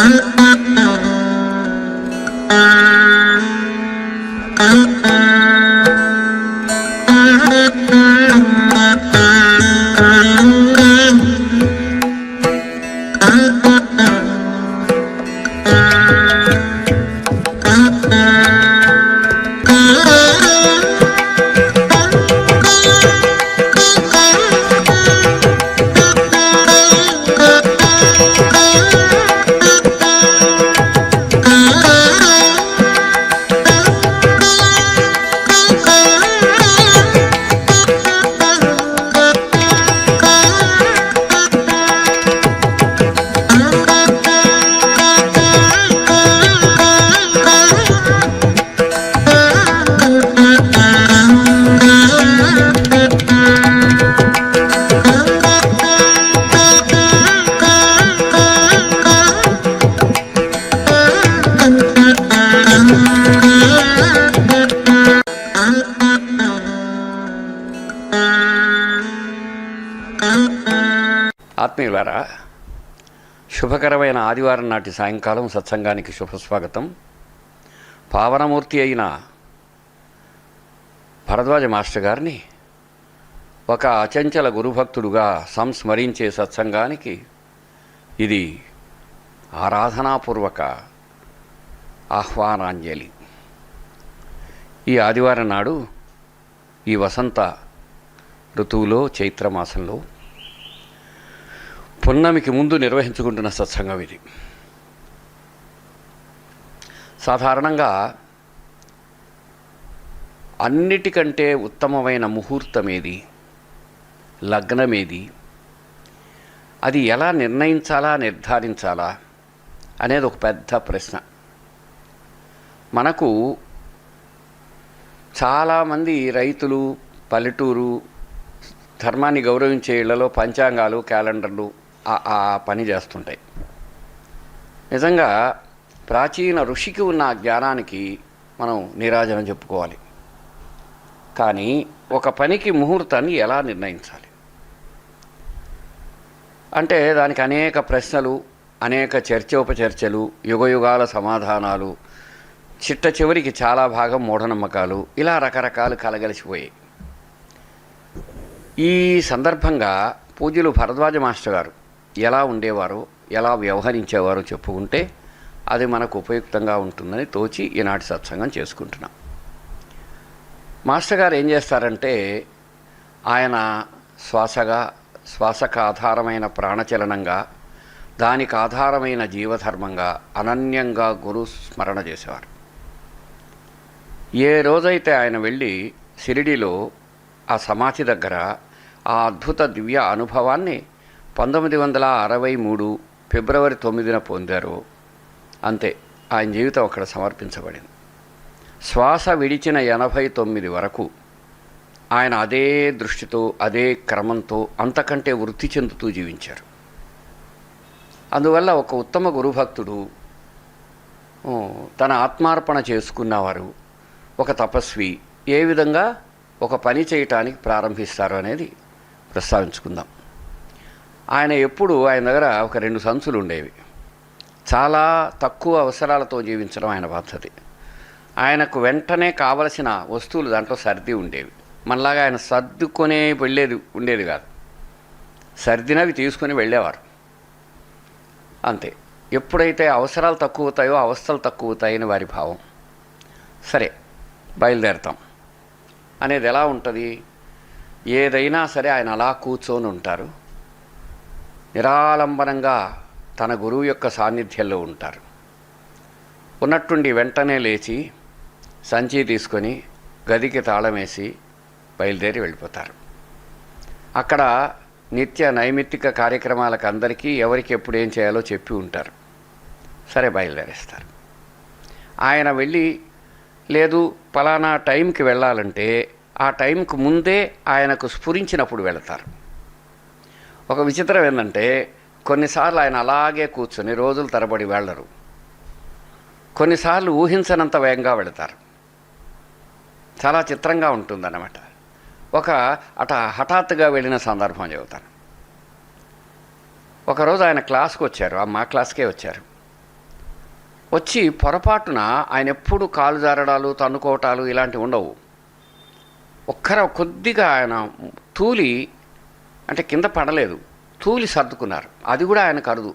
Allah ఆత్మీయులారా శుభకరమైన ఆదివారం నాటి సాయంకాలం సత్సంగానికి శుభస్వాగతం. పావనమూర్తి అయిన భరద్వాజ మాస్టర్ గారిని ఒక అచంచల గురుభక్తుడుగా సంస్మరించే సత్సంగానికి ఇది ఆరాధనాపూర్వక ఆహ్వానాంజలి. ఈ ఆదివారం నాడు ఈ వసంత ఋతువులో చైత్రమాసంలో పున్నమికి ముందు నిర్వహించుకుంటున్న సత్సంగం ఇది. సాధారణంగా అన్నిటికంటే ఉత్తమమైన ముహూర్తం ఏది లగ్నమేది? అది ఎలా నిర్ణయించాలా నిర్ధారించాలా అనేది ఒక పెద్ద ప్రశ్న. మనకు చాలామంది రైతులు పల్లెటూరు ధర్మాన్ని గౌరవించే ఇళ్ళలో పంచాంగాలు క్యాలెండర్లు ఆ- పని చేస్తుంటాయి. నిజంగా ప్రాచీన ఋషికి ఉన్న జ్ఞానానికి మనం నిరాజనం చెప్పుకోవాలి. కానీ ఒక పనికి ముహూర్తాన్ని ఎలా నిర్ణయించాలి? అంటే దానికి అనేక ప్రశ్నలు అనేక చర్చోపచర్చలు యుగయుగాల సమాధానాలు చిట్ట చివరికి చాలా భాగం మూఢనమ్మకాలు ఇలా రకరకాలు కలగలిసిపోయాయి. ఈ సందర్భంగా పూజ్యులు భరద్వాజ మాస్టర్ గారు ఎలా ఉండేవారో ఎలా వ్యవహరించేవారో చెప్పుకుంటే అది మనకు ఉపయుక్తంగా ఉంటుందని తోచి ఈనాటి సత్సంగం చేసుకుంటున్నాం. మాస్టర్ గారు ఏం చేస్తారంటే ఆయన శ్వాసగా శ్వాసకు ఆధారమైన ప్రాణచలనంగా దానికి ఆధారమైన జీవధర్మంగా అనన్యంగా గురు స్మరణ చేసేవారు. ఏ రోజైతే ఆయన వెళ్ళి షిరిడిలో ఆ సమాధి దగ్గర ఆ అద్భుత దివ్య అనుభవాన్ని పంతొమ్మిది వందల అరవై మూడు ఫిబ్రవరి తొమ్మిదిన పొందారో. అంతే ఆయన జీవితం అక్కడ సమర్పించబడింది. శ్వాస విడిచిన ఎనభై తొమ్మిది వరకు ఆయన అదే దృష్టితో అదే క్రమంతో అంతకంటే వృద్ధి చెందుతూ జీవించారు. అందువల్ల ఒక ఉత్తమ గురుభక్తుడు తన ఆత్మార్పణ చేసుకున్నవారు ఒక తపస్వి ఏ విధంగా ఒక పని చేయటానికి ప్రారంభిస్తారు అనేది ప్రస్తావించుకుందాం. ఆయన ఎప్పుడు ఆయన దగ్గర ఒక రెండు సంచులు ఉండేవి. చాలా తక్కువ అవసరాలతో జీవించడం ఆయన పద్ధతి. ఆయనకు వెంటనే కావలసిన వస్తువులు దాంట్లో సర్ది ఉండేవి. మనలాగా ఆయన సర్దుకునే వెళ్ళేది ఉండేది కాదు. సర్దినవి తీసుకుని వెళ్ళేవారు. అంతే. ఎప్పుడైతే అవసరాలు తక్కువ అవుతాయో అవస్థలు తక్కువ అవుతాయని వారి భావం. సరే బయలుదేరతాం. అనేది ఎలా ఉంటుంది? ఏదైనా సరే ఆయన అలా కూర్చొని ఉంటారు. నిరాలంబనంగా తన గురువు యొక్క సాన్నిధ్యంలో ఉంటారు. ఉన్నట్టుండి వెంటనే లేచి సంచి తీసుకొని గదికి తాళం వేసి బయలుదేరి వెళ్ళిపోతారు. అక్కడ నిత్య నైమిత్తిక కార్యక్రమాలకు అందరికీ ఎవరికి ఎప్పుడు ఏం చేయాలో చెప్పి ఉంటారు. సరే బయలుదేరేస్తారు. ఆయన వెళ్ళి లేదు పలానా టైంకి వెళ్ళాలంటే ఆ టైంకు ముందే ఆయనకు స్ఫురించినప్పుడు వెళతారు. ఒక విచిత్రం ఏంటంటే కొన్నిసార్లు ఆయన అలాగే కూర్చొని రోజులు తరబడి వెళ్ళరు. కొన్నిసార్లు ఊహించనంత వేగంగా వెళతారు. చాలా చిత్రంగా ఉంటుందన్నమాట. ఒక అట హఠాత్తుగా వెళ్ళిన సందర్భం చెబుతాను. ఒకరోజు ఆయన క్లాస్కి వచ్చారు. ఆ మా క్లాస్కే వచ్చారు. వచ్చి పొరపాటున ఆయన ఎప్పుడు కాలు జారడాలు తన్నుకోవటాలు ఇలాంటివి ఉండవు. ఒక్కర కొద్దిగా ఆయన తూలి అంటే కింద పడలేదు. తూలి సర్దుకున్నారు. అది కూడా ఆయన అరుదు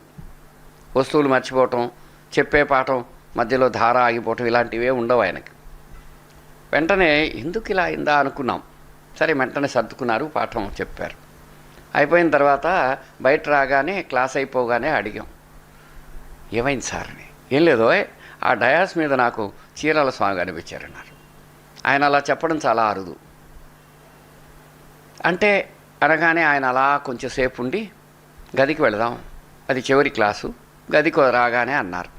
వస్తువులు మర్చిపోవటం చెప్పే పాఠం మధ్యలో ధార ఆగిపోవటం ఇలాంటివే ఉండవు ఆయనకి. వెంటనే ఎందుకు ఇలా అయిందా అనుకున్నాం. సరే వెంటనే సర్దుకున్నారు పాఠం చెప్పారు. అయిపోయిన తర్వాత బయట రాగానే క్లాస్ అయిపోగానే అడిగాం. ఏమైంది సార్ అని. ఏం లేదో ఆ డయాస్ మీద నాకు చీరాల స్వామి కనిపించారన్నారు. ఆయన అలా చెప్పడం చాలా అరుదు. అంటే అనగానే ఆయన అలా కొంచెంసేపు ఉండి గదికి వెళదాం. అది చివరి క్లాసు. గదికి రాగానే అన్నారు.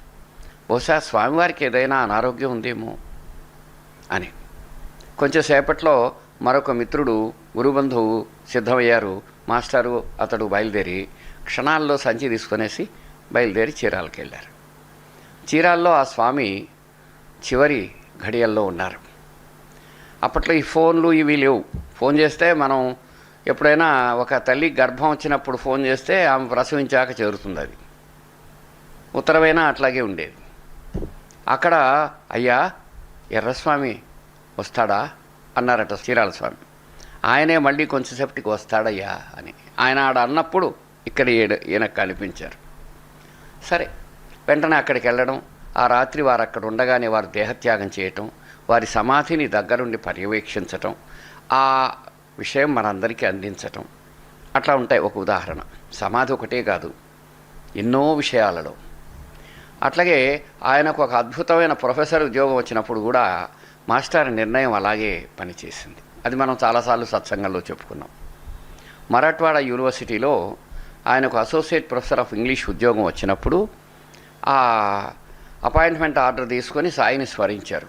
బహుశా స్వామివారికి ఏదైనా అనారోగ్యం ఉందేమో అని. కొంచెంసేపట్లో మరొక మిత్రుడు గురుబంధువు సిద్ధమయ్యారు. మాస్టారు అతడు బయలుదేరి క్షణాల్లో సంచి తీసుకునేసి బయలుదేరి చీరాలకు వెళ్ళారు. చీరాల్లో ఆ స్వామి చివరి ఘడియల్లో ఉన్నారు. అప్పట్లో ఈ ఫోన్లు ఇవి లేవు. ఫోన్ చేస్తే మనం ఎప్పుడైనా ఒక తల్లి గర్భం వచ్చినప్పుడు ఫోన్ చేస్తే ఆమె ప్రసవించాక చేరుతుంది అది. ఉత్తరమైనా అట్లాగే ఉండేది. అక్కడ అయ్యా ఎర్రస్వామి వస్తాడా? అన్నారట చీరాల స్వామి ఆయనే మళ్ళీ కొంచెంసేపటికి వస్తాడయ్యా అని. ఆయన ఆడ అన్నప్పుడు ఇక్కడ ఈడ- ఈయనకు కనిపించారు. సరే వెంటనే అక్కడికి వెళ్ళడం ఆ రాత్రి వారు అక్కడ ఉండగానే వారు దేహత్యాగం చేయటం వారి సమాధిని దగ్గరుండి పర్యవేక్షించటం ఆ విషయం మనందరికీ అందించటం. అట్లా ఉంటాయి ఒక ఉదాహరణ. సమాధి ఒకటే కాదు ఎన్నో విషయాలలో. అట్లాగే ఆయనకు ఒక అద్భుతమైన ప్రొఫెసర్ ఉద్యోగం వచ్చినప్పుడు కూడా మాస్టర్ నిర్ణయం అలాగే పనిచేసింది. అది మనం చాలాసార్లు సత్సంగంలో చెప్పుకున్నాం. మరాఠ్వాడ యూనివర్సిటీలో ఆయనకు అసోసియేట్ ప్రొఫెసర్ ఆఫ్ ఇంగ్లీష్ ఉద్యోగం వచ్చినప్పుడు ఆ అపాయింట్మెంట్ ఆర్డర్ తీసుకొని సాయిని స్మరించారు.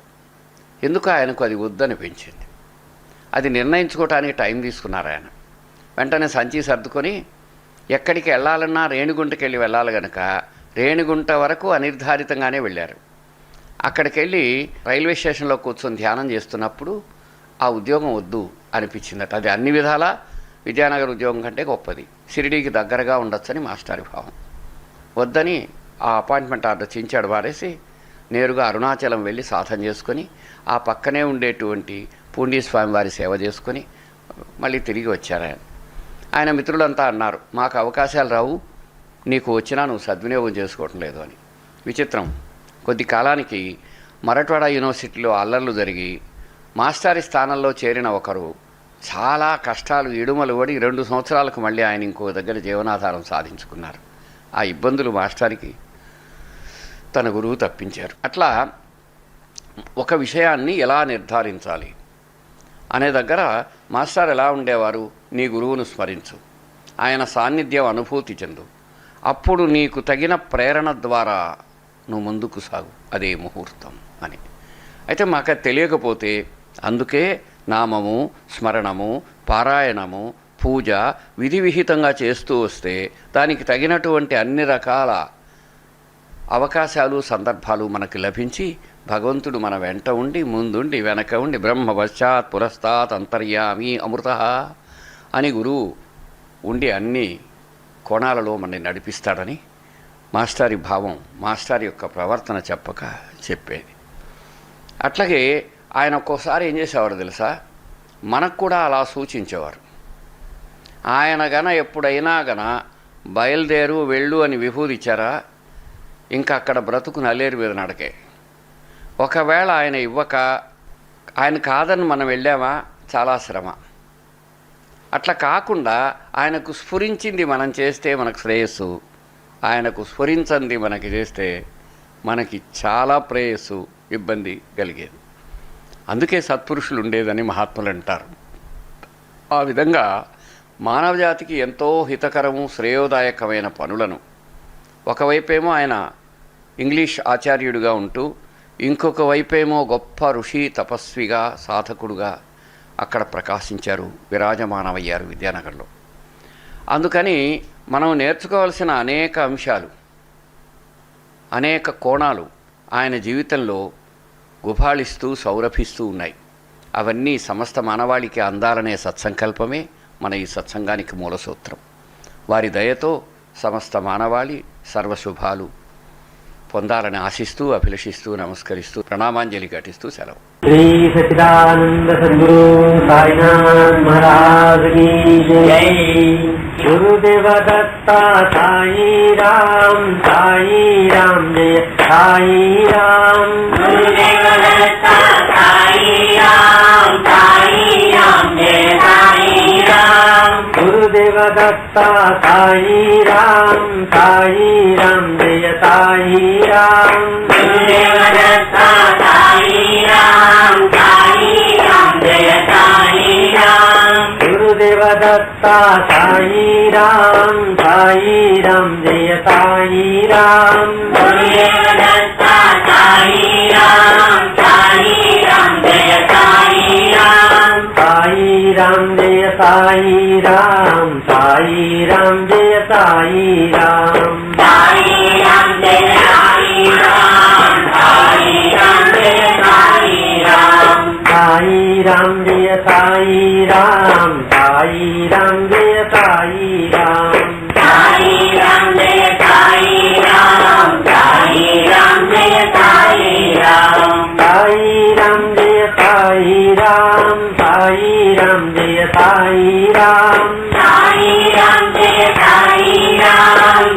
ఎందుకు ఆయనకు అది వద్దనిపించింది? అది నిర్ణయించుకోవటానికి టైం తీసుకున్నారు ఆయన. వెంటనే సంచి సర్దుకొని ఎక్కడికి వెళ్ళాలన్నా రేణిగుంటకి వెళ్ళి వెళ్ళాలి గనక రేణిగుంట వరకు అనిర్ధారితంగానే వెళ్ళారు. అక్కడికి వెళ్ళి రైల్వే స్టేషన్లో కూర్చొని ధ్యానం చేస్తున్నప్పుడు ఆ ఉద్యోగం వద్దు అనిపించిందట. అది అన్ని విధాలా విద్యానగర్ ఉద్యోగం కంటే గొప్పది. షిరిడీకి దగ్గరగా ఉండొచ్చని మాస్టారి భావం. వద్దని ఆ అపాయింట్మెంట్ ఆర్డర్ చించాడు వారేసి నేరుగా అరుణాచలం వెళ్ళి సాధన చేసుకొని ఆ పక్కనే ఉండేటువంటి పూండి స్వామి వారి సేవ చేసుకొని మళ్ళీ తిరిగి వచ్చారు ఆయన. ఆయన మిత్రులంతా అన్నారు మాకు అవకాశాలు రావు నీకు వచ్చినా నువ్వు సద్వినియోగం చేసుకోవటం లేదు అని. విచిత్రం. కొద్ది కాలానికి మరట్వాడ యూనివర్సిటీలో అల్లర్లు జరిగి మాస్టారి స్థానంలో చేరిన ఒకరు చాలా కష్టాలు ఇడుమలు పడి రెండు సంవత్సరాలకు మళ్ళీ ఆయన ఇంకో దగ్గర జీవనాధారం సాధించుకున్నారు. ఆ ఇబ్బందులు మాస్టారికి తన గురువు తప్పించారు. అట్లా ఒక విషయాన్ని ఎలా నిర్ధారించాలి? అనే దగ్గర మాస్టర్ ఎలా ఉండేవారు? నీ గురువును స్మరించు. ఆయన సాన్నిధ్యం అనుభూతి చెందు. అప్పుడు నీకు తగిన ప్రేరణ ద్వారా నువ్వు ముందుకు సాగు. అదే ముహూర్తం అని. అయితే మాకు తెలియకపోతే అందుకే నామము స్మరణము పారాయణము పూజ విధి విహితంగా చేస్తూ వస్తే దానికి తగినటువంటి అన్ని రకాల అవకాశాలు సందర్భాలు మనకు లభించి భగవంతుడు మన వెంట ఉండి ముందుండి వెనక ఉండి బ్రహ్మ పశ్చాత్ పురస్తాత్ అంతర్యామి అమృత అని గురువు ఉండి అన్ని కోణాలలో మనని నడిపిస్తాడని మాస్టారి భావం మాస్టారి యొక్క ప్రవర్తన చెప్పక చెప్పేది. అట్లాగే ఆయన ఒక్కోసారి ఏం చేసేవారు తెలుసా? మనకు కూడా అలా సూచించేవారు. ఆయన గన ఎప్పుడైనా గన బయలుదేరు వెళ్ళు అని విభూదిచ్చారా ఇంకా అక్కడ బ్రతుకు నల్లేరు మీద నడకే. ఒకవేళ ఆయన ఇవ్వక ఆయన కాదని మనం వెళ్ళామా? చాలా శ్రమ. అట్లా కాకుండా ఆయనకు స్ఫురించింది మనం చేస్తే మనకు శ్రేయస్సు. ఆయనకు స్ఫురించింది మనకి చేస్తే మనకి చాలా ప్రేయస్సు ఇబ్బంది కలిగేది. అందుకే సత్పురుషులు ఉండేదని మహాత్ములు అంటారు. ఆ విధంగా మానవ జాతికి ఎంతో హితకరము శ్రేయోదాయకమైన పనులను. ఒకవైపేమో ఆయన ఇంగ్లీష్ ఆచార్యుడిగా ఉంటూ ఇంకొక వైపేమో గొప్ప ఋషి తపస్విగా సాధకుడుగా అక్కడ ప్రకాశించారు విరాజమానమయ్యారు విద్యానగర్లో. అందుకని మనం నేర్చుకోవాల్సిన అనేక అంశాలు అనేక కోణాలు ఆయన జీవితంలో గుబాళిస్తూ సౌరభిస్తూ ఉన్నాయి. అవన్నీ సమస్త మానవాళికి అందాలనే సత్సంకల్పమే మన ఈ సత్సంగానికి మూలసూత్రం. వారి దయతో సమస్త మానవాళి సర్వశుభాలు పొందాలని ఆశిస్తూ అభిలషిస్తూ నమస్కరిస్తూ ప్రణామాంజలి ఘటిస్తూ సెలవు. శ్రీ సచిదానంద సద్గురు సాయినాథ్ సాయి రామ్ సాయి రామ్ జయ సాయి రామ్. సాయి రామ్ సాయి రామ్ జయ సాయి दत्ता साई राम साई राम जय साई राम गुरुदेव दत्ता साई राम साई राम जय साई राम गुरुदेव दत्ता साई राम साई राम जय साई राम साई राम जय साई राम রাম জয় সাই রাম সাই রাম জয় সাই রাম সাই রাম জয় সাই রাম সাই রাম জয় সাই রাম সাই রাম জয় সাই রাম সাই রাম জয় সাই রাম সাই রাম জয় সাই রাম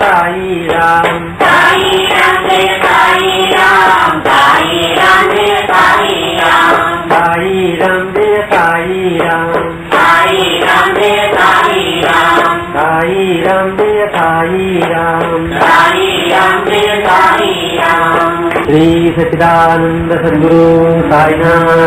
श्री सच्चिदानंद सद्गुरु साईनाथ